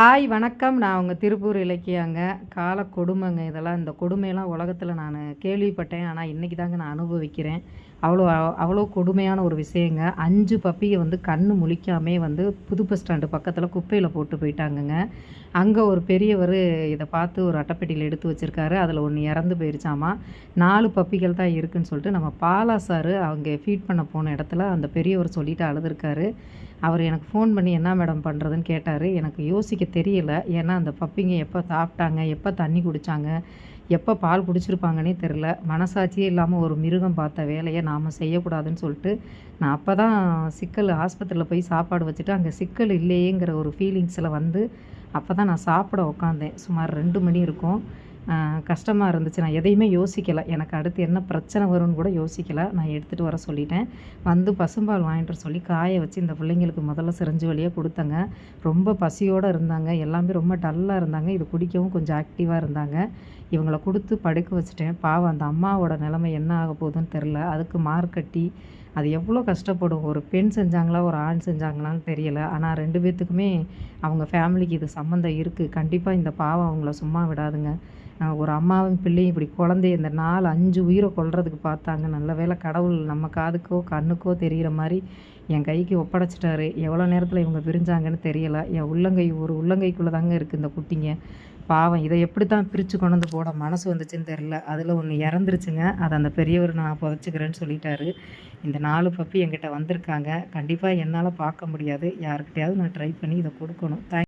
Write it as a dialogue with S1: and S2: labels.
S1: Hi வணக்கம். நான் உங்கள் திருப்பூர் இலக்கியாங்க. கால கொடுமைங்க. இதெல்லாம் இந்த கொடுமையெல்லாம் உலகத்தில் நான் கேள்விப்பட்டேன். ஆனால் இன்றைக்கி தாங்க நான் அனுபவிக்கிறேன். அவ்வளோ அவ்வளோ கொடுமையான ஒரு விஷயங்க. அஞ்சு பப்பியை வந்து கண் முழிக்காமே வந்து புது பஸ் ஸ்டாண்டு பக்கத்தில் குப்பையில் போட்டு போயிட்டாங்கங்க. அங்கே ஒரு பெரியவர் இதை பார்த்து ஒரு அட்டைப்பெட்டியில் எடுத்து வச்சுருக்காரு. அதில் ஒன்று இறந்து போயிருச்சாமா. நாலு பப்பிகள் தான் இருக்குதுன்னு சொல்லிட்டு நம்ம பாலா சார் அவங்க ஃபீட் பண்ண போன இடத்துல அந்த பெரியவர் சொல்லிட்டு அழுதுருக்காரு. அவர் எனக்கு ஃபோன் பண்ணி என்ன மேடம் பண்ணுறதுன்னு கேட்டார். எனக்கு யோசிக்க தெரியல. ஏன்னா அந்த பப்பிங்க எப்போ சாப்பிட்டாங்க எப்போ தண்ணி குடித்தாங்க எப்போ பால் குடிச்சிருப்பாங்கன்னே தெரில மனசாட்சியே இல்லாமல் ஒரு மிருகம் பார்த்த வேலையை நாம் செய்யக்கூடாதுன்னு சொல்லிட்டு நான் அப்போ தான் சிக்கல் ஆஸ்பத்திரியில் போய் சாப்பாடு வச்சுட்டு அங்கே சிக்கல் இல்லையேங்கிற ஒரு ஃபீலிங்ஸில் வந்து அப்போ தான் நான் சாப்பிட உட்காந்தேன் சுமார் ரெண்டு மணி இருக்கும். கஷ்டமாக இருந்துச்சு. நான் எதையுமே யோசிக்கலை. எனக்கு அடுத்து என்ன பிரச்சனை வரும்னு கூட யோசிக்கலை. நான் எடுத்துகிட்டு வர சொல்லிட்டேன். வந்து பசும்பால் வாங்கிட்டு சொல்லி காய வச்சு இந்த பிள்ளைங்களுக்கு முதல்ல சிரஞ்சு வழியாக கொடுத்தங்க. ரொம்ப பசியோடு இருந்தாங்க. எல்லாமே ரொம்ப டல்லாக இருந்தாங்க. இது குடிக்கவும் கொஞ்சம் ஆக்டிவாக இருந்தாங்க. இவங்களை கொடுத்து படுக்க வச்சுட்டேன். பாவம் அந்த அம்மாவோட நிலைமை என்ன ஆக போகுதுன்னு தெரில அதுக்கு மார்க்கட்டி அது எவ்வளோ கஷ்டப்படும். ஒரு பெண் செஞ்சாங்களா ஒரு ஆண் செஞ்சாங்களான்னு தெரியல. ஆனால் ரெண்டு பேர்த்துக்குமே அவங்க ஃபேமிலிக்கு இது சம்மந்தம் இருக்குது கண்டிப்பாக இந்த பாவம் அவங்கள சும்மா விடாதுங்க. ஒரு அம்மாவும் பிள்ளையும் இப்படி குழந்தைய இந்த நாலு அஞ்சு உயிரை கொல்றதுக்கு பார்த்தாங்க. நல்ல வேலை கடவுள் நம்ம காதுக்கோ கண்ணுக்கோ தெரிகிற மாதிரி என் கைக்கு ஒப்படைச்சிட்டாரு. எவ்வளோ நேரத்தில் இவங்க பிரிஞ்சாங்கன்னு தெரியல. என் உள்ளங்கை ஒரு உள்ளங்கைக்குள்ளே தாங்க இருக்குது இந்த குட்டிங்க. பாவம் இதை எப்படி தான் பிரித்து கொண்டு வந்து போட மனசு வந்துச்சுன்னு தெரில அதில் ஒன்று இறந்துருச்சுங்க. அதை அந்த பெரியவர் நான் புதைச்சிக்கிறேன்னு சொல்லிட்டாரு. இந்த நாலு பப்பி என்கிட்ட வந்திருக்காங்க. கண்டிப்பாக என்னால் பார்க்க முடியாது. யாருக்கிட்டையாவது நான் ட்ரை பண்ணி இதை கொடுக்கணும். தேங்க்